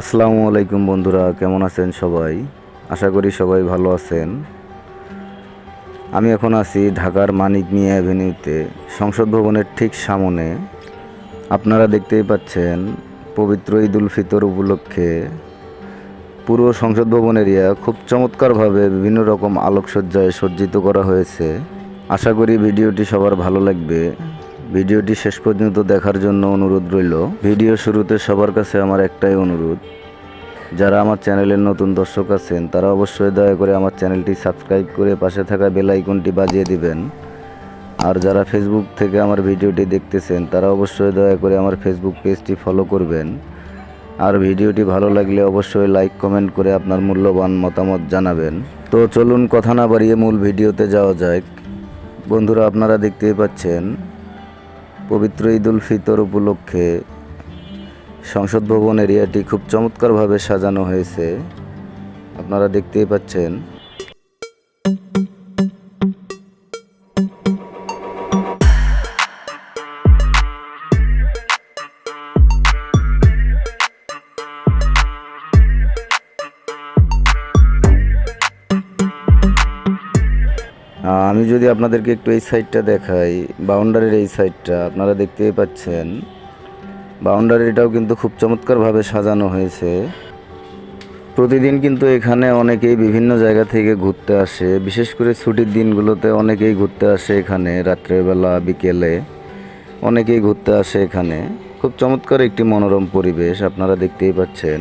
আসসালামু আলাইকুম বন্ধুরা, কেমন আছেন সবাই? আশা করি সবাই ভালো আছেন। আমি এখন আছি ঢাকার মানিক মিয়া অ্যাভিনিউতে, সংসদ ভবনের ঠিক সামনে। আপনারা দেখতেই পাচ্ছেন, পবিত্র ঈদুল ফিতর উপলক্ষে পুরো সংসদ ভবন এরিয়া খুব চমৎকারভাবে বিভিন্ন রকম আলোকসজ্জায় সজ্জিত করা হয়েছে। আশা করি ভিডিওটি সবার ভালো লাগবে। ভিডিওটি শেষ পর্যন্ত দেখার জন্য অনুরোধ রইল। ভিডিও শুরুতে সবার কাছে আমার একটাই অনুরোধ। যারা আমার চ্যানেলের নতুন দর্শক আছেন, তারা অবশ্যই দয়া করে আমার চ্যানেলটি সাবস্ক্রাইব করে পাশে থাকা বেল আইকনটি বাজিয়ে দিবেন। আর যারা ফেসবুক থেকে আমার ভিডিওটি দেখতেছেন, তারা অবশ্যই দয়া করে আমার ফেসবুক পেজটি ফলো করবেন। আর ভিডিওটি ভালো লাগলে অবশ্যই লাইক কমেন্ট করে আপনার মূল্যবান মতামত জানাবেন। তো চলুন কথা না বাড়িয়ে মূল ভিডিওতে যাওয়া যাক। বন্ধুরা, আপনারা দেখতেই পাচ্ছেন পবিত্র ঈদ উল ফিতর উপলক্ষে সংসদ ভবন এরিয়াটি খুব চমৎকারভাবে সাজানো হয়েছে। আপনারা দেখতেই পাচ্ছেন আমি যদি আপনাদেরকে একটু এই সাইডটা দেখাই বাউন্ডারির এই সাইডটা আপনারা দেখতেই পাচ্ছেন বাউন্ডারিটাও কিন্তু খুব চমৎকারভাবে সাজানো হয়েছে। প্রতিদিন কিন্তু এখানে অনেকেই বিভিন্ন জায়গা থেকে ঘুরতে আসে, বিশেষ করে ছুটির দিনগুলোতে অনেকেই ঘুরতে আসে এখানে, রাত্রেবেলা, বিকেলে অনেকেই ঘুরতে আসে এখানে। খুব চমৎকার একটি মনোরম পরিবেশ, আপনারা দেখতেই পাচ্ছেন।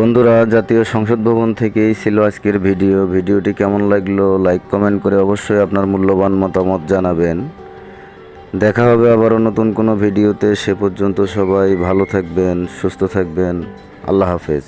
বন্ধুরা, জাতীয় সংসদ ভবন থেকেই ছিল আজকের ভিডিও। ভিডিওটি কেমন লাগল লাইক কমেন্ট করে অবশ্যই আপনার মূল্যবান মতামত জানাবেন। দেখা হবে আবারও নতুন কোনো ভিডিওতে। সে পর্যন্ত সবাই ভালো থাকবেন, সুস্থ থাকবেন। আল্লাহ হাফেজ।